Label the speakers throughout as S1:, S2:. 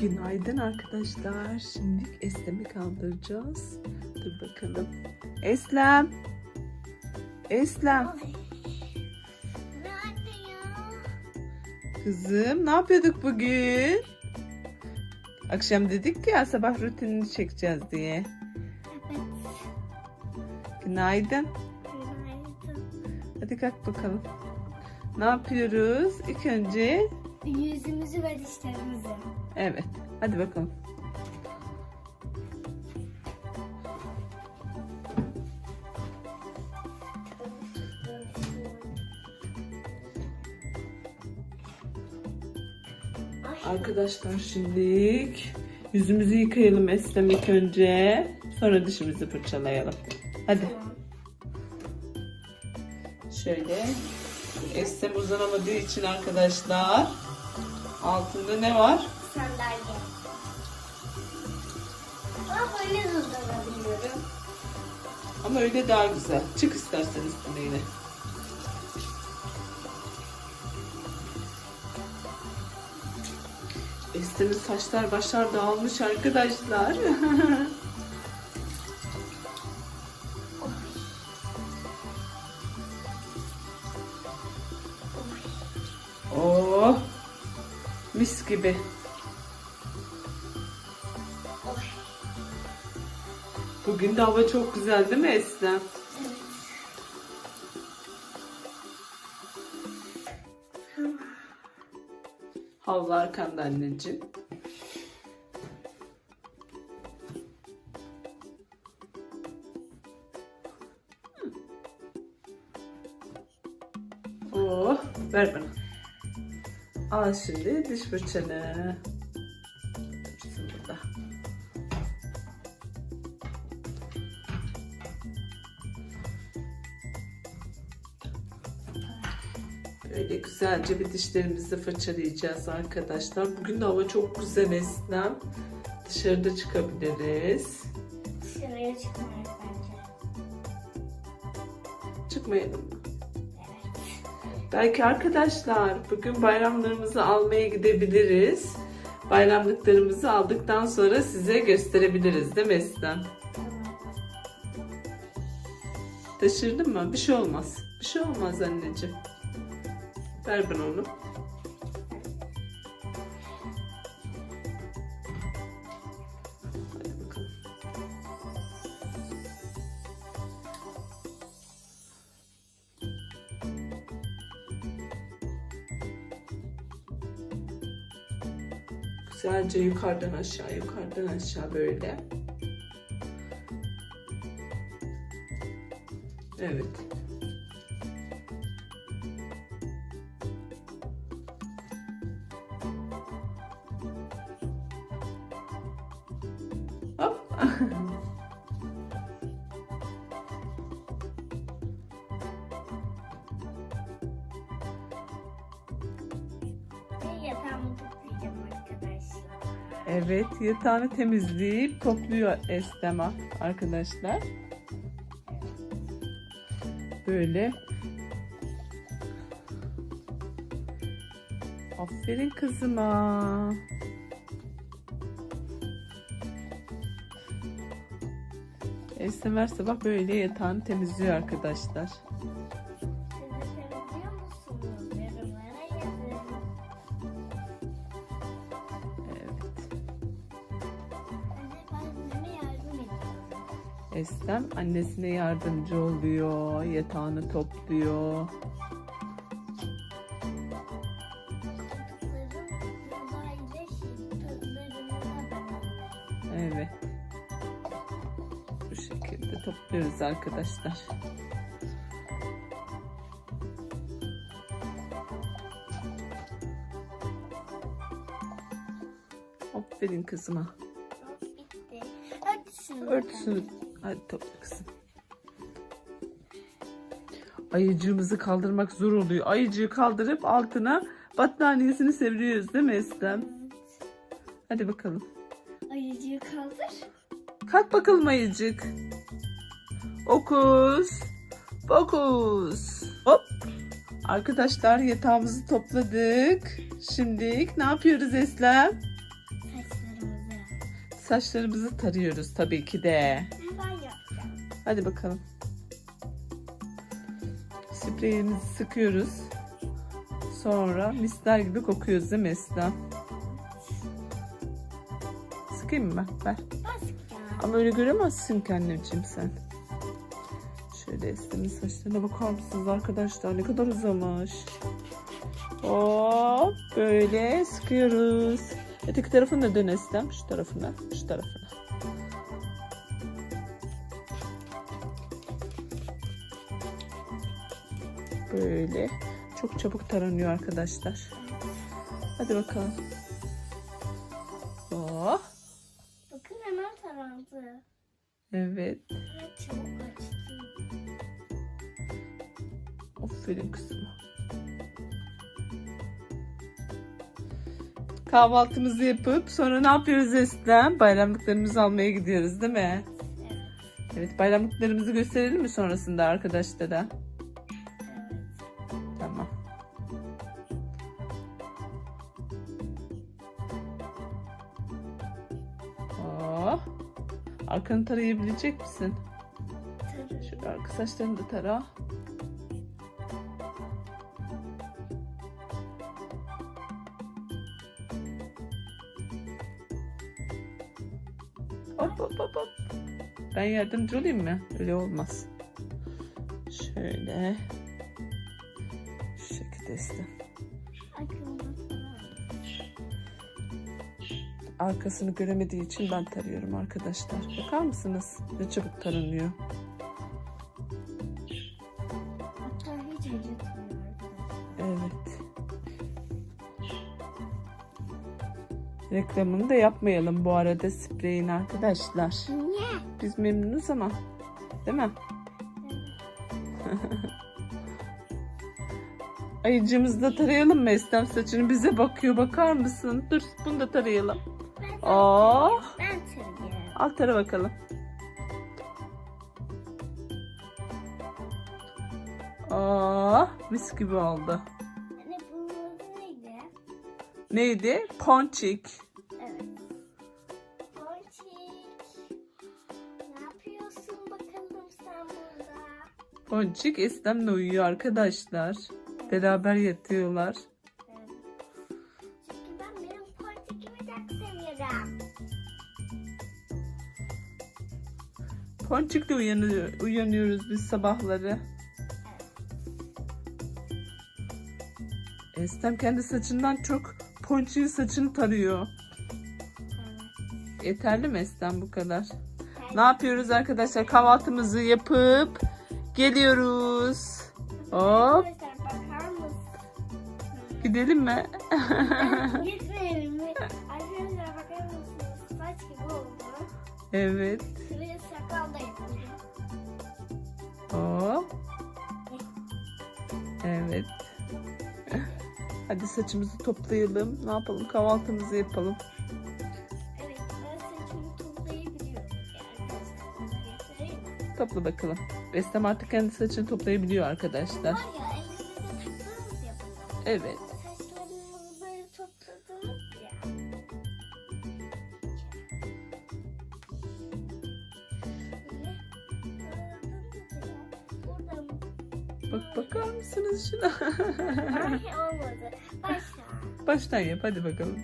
S1: Günaydın arkadaşlar. Şimdi Eslem'i kaldıracağız. Dur bakalım. Eslem. Eslem. Kızım ne yapıyorduk bugün? Akşam dedik ya sabah rutinini çekeceğiz diye.
S2: Evet.
S1: Günaydın.
S2: Günaydın.
S1: Hadi kalk bakalım. Ne yapıyoruz? İlk önce
S2: Yüzümüzü ve dişlerimizi.
S1: evet. Hadi bakalım. Arkadaşlar şimdilik yüzümüzü yıkayalım Eslem ilk önce. Sonra dişimizi fırçalayalım. Hadi. Şöyle. Eslem uzanamadığı için arkadaşlar altında ne var?
S2: Sandalye. Ama böyle de uzanabiliyorum.
S1: Ama öyle daha güzel. Çık istersen üstüne yine. Estem'in saçlar başlar dağılmış arkadaşlar. gibi. Bugün de hava çok güzel değil mi Eslem? Havlu arkanda anneciğim. Oh, ver bana. Al şimdi diş fırçanı. Dursun burada. Böyle güzelce bir dişlerimizi fırçalayacağız arkadaşlar. Bugün de hava çok güzel Eslem. Dışarıda çıkabiliriz.
S2: Dışarıya çıkmayız bence.
S1: Çıkmayalım? Belki arkadaşlar bugün bayramlarımızı almaya gidebiliriz. Bayramlıklarımızı aldıktan sonra size gösterebiliriz değil mi Eslem? Taşırdın mı? Bir şey olmaz. Bir şey olmaz anneciğim. Ver bana onu. Güzelce yukarıdan aşağı, yukarıdan aşağı böyle. Evet. Hop. Evet, yatağını temizleyip topluyor Estema arkadaşlar. Böyle. Aferin kızıma. Estem sabah böyle yatağını temizliyor arkadaşlar. Estem annesine yardımcı oluyor, yatağını topluyor. Evet. Bu şekilde topluyoruz arkadaşlar. Aferin kızıma.
S2: Şunu
S1: Örtüsünü hadi topla kızım. Ayıcığımızı kaldırmak zor oluyor. Ayıcığı kaldırıp altına battaniyesini seviriyoruz değil mi Eslem? Hadi bakalım.
S2: Ayıcığı kaldır.
S1: Kalk bakalım ayıcık. Okus. Fokus. Hop. Arkadaşlar yatağımızı topladık. Şimdi ne yapıyoruz Eslem? saçlarımızı tarıyoruz tabii ki de.
S2: Ben.
S1: Hadi bakalım. Spreyimizi sıkıyoruz. Sonra misler gibi kokuyoruz değil mi Esra? Sıkayım mı? Ver.
S2: Basacağım.
S1: Ama öyle göremezsin ki anneciğim sen. Şöyle Esra'nın saçlarına bakar mısınız arkadaşlar? Ne kadar uzamış. Hop böyle sıkıyoruz. Öteki tarafını da dön Eslem. Şu tarafına, şu tarafına. Böyle. Çok çabuk taranıyor arkadaşlar. Hadi bakalım. Oh.
S2: Bakın hemen tarandı.
S1: Evet. Aferin kızım. Kahvaltımızı yapıp sonra ne yapıyoruz Eslem? Bayramlıklarımızı almaya gidiyoruz değil mi?
S2: Evet.
S1: Evet bayramlıklarımızı gösterelim mi sonrasında arkadaşlara? Arkanı tarayabilecek misin? Şu arka saçlarını da tara. Hop hop hop hop. Ben yardımcı olayım mı? Öyle olmaz. Şöyle. Şu şekilde işte. Arkasını göremediği için ben tarıyorum arkadaşlar. Bakar mısınız? Ne çabuk taranıyor.
S2: Hatta hiç acıtmıyor arkadaşlar.
S1: Evet. Reklamını da yapmayalım bu arada spreyin arkadaşlar.
S2: Niye?
S1: Biz memnunuz ama. Değil mi? Ayıcığımızı da tarayalım mı Eslem saçını bize bakıyor bakar mısın? Dur bunu da tarayalım.
S2: Ben,
S1: Oh.
S2: ben tarıyorum.
S1: Al tara bakalım. Oh mis gibi oldu.
S2: Anne bunun adı neydi?
S1: Neydi? Ponçik.
S2: Evet. Ponçik. Ne yapıyorsun bakalım sen burada?
S1: Ponçik Eslem'le uyuyor arkadaşlar. Beraber yatıyorlar. Ponçik'le uyanıyor, uyanıyoruz biz sabahları. Eslem kendi saçından çok Ponçik'in saçını tarıyor.
S2: Evet.
S1: Yeterli mi Eslem bu kadar? Ne yapıyoruz arkadaşlar? Kahvaltımızı yapıp geliyoruz. Hop gidelim mi?
S2: Gitmeyelim mi? Arkadaşlar bakar mısınız? Saç gibi oldu.
S1: evet. Hop. Evet. Hadi saçımızı toplayalım. Ne yapalım? Kahvaltımızı yapalım.
S2: Evet ben saçımı toplayabiliyorum. Yani?
S1: Topla bakalım. Beslem artık kendi saçını toplayabiliyor arkadaşlar.
S2: Var ya ya.
S1: Evet. Bak bakar mısınız şuna?
S2: Ay olmadı. Başla.
S1: Baştan yap hadi bakalım.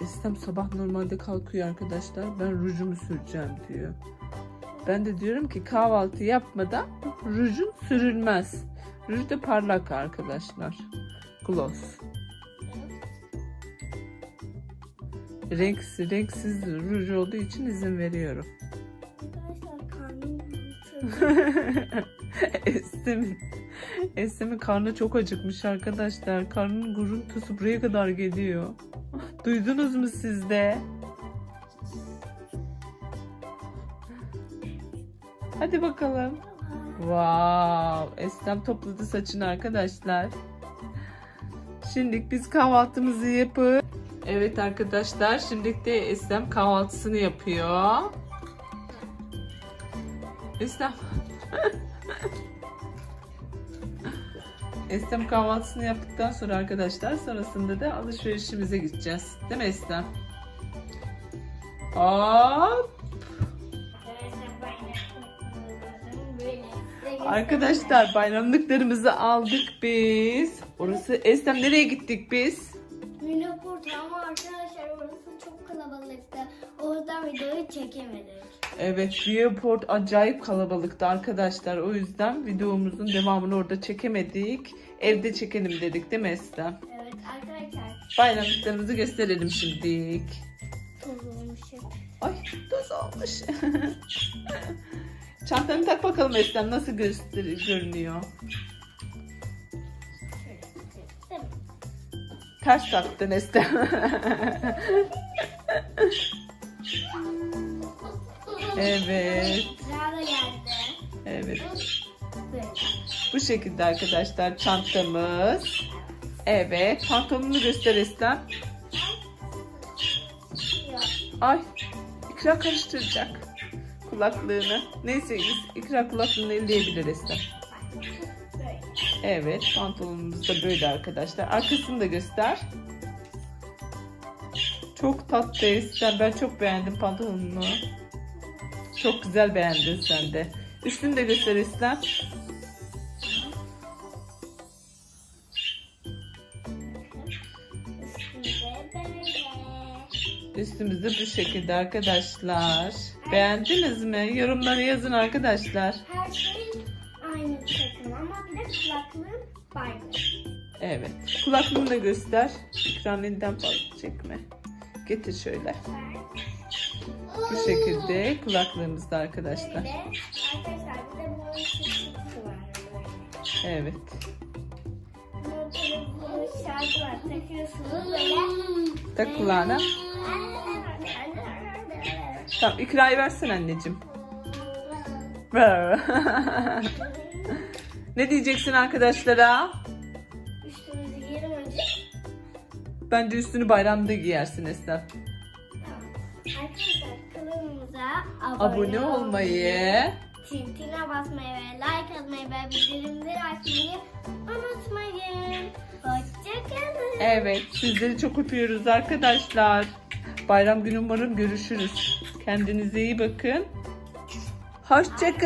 S1: Beslem sabah normalde kalkıyor arkadaşlar. Ben rujumu süreceğim diyor. Ben de diyorum ki kahvaltı yapmadan rujun sürülmez. Ruj de parlak arkadaşlar. Gloss. Renksiz, renksiz ruj olduğu için izin veriyorum.
S2: Arkadaşlar karnım.
S1: Estem'in Estem'in karnı çok acıkmış arkadaşlar. Karnının gurultusu buraya kadar geliyor. Duydunuz mu siz de? Hadi bakalım. Wow, Estem topladı saçını arkadaşlar. Şimdi biz kahvaltımızı yapıp Evet arkadaşlar, şimdi de Estem kahvaltısını yapıyor. Estem. Estem kahvaltısını yaptıktan sonra arkadaşlar sonrasında da alışverişimize gideceğiz. Değil mi Estem? Hop. Arkadaşlar bayramlıklarımızı aldık biz. Orası Estem nereye gittik biz?
S2: Minaport ama arkadaşlar orası çok kalabalıktı. O yüzden videoyu çekemedik.
S1: Evet Viewport acayip kalabalıktı arkadaşlar. O yüzden videomuzun devamını orada çekemedik. Evde çekelim dedik değil mi Estem?
S2: Evet arkadaşlar
S1: Bayramlıklarımızı gösterelim şimdilik.
S2: toz olmuş hep.
S1: Ay toz olmuş. Çantanı tak bakalım Estem nasıl göster görünüyor. Ters taktın Estem. evet.
S2: Geldi.
S1: Evet. Bu şekilde arkadaşlar çantamız. Evet. Pantolonunu göster Estem. Ay. İkra karıştıracak. Kulaklığını. Neyse İkra kulaklığını elleyebilir Estem. Evet. Pantolonumuz da böyle arkadaşlar. Arkasını da göster. Çok tatlı Estem. Ben çok beğendim pantolonunu. Çok güzel beğendin sen de. Üstünü de göster
S2: böyle.
S1: Üstümüzde bu şekilde arkadaşlar. Beğendiniz mi? Yorumları yazın arkadaşlar.
S2: Her
S1: Evet. Kulaklığını da göster. Ekran elinden fazla çekme. Getir şöyle. Bu şekilde kulaklığımızda arkadaşlar. Evet. Tak kulağına. Tamam ikrayı versin anneciğim. Ne diyeceksin arkadaşlara? Bence üstünü bayramda giyersin Esnaf.
S2: Arkadaşlar kanalımıza
S1: Abone olmayı,
S2: tintine basmayı ve like atmayı ve bildirimleri açmayı unutmayın. Hoşçakalın.
S1: Evet, sizleri çok öpüyoruz arkadaşlar. Bayram günü umarım görüşürüz. Kendinize iyi bakın. Hoşçakalın.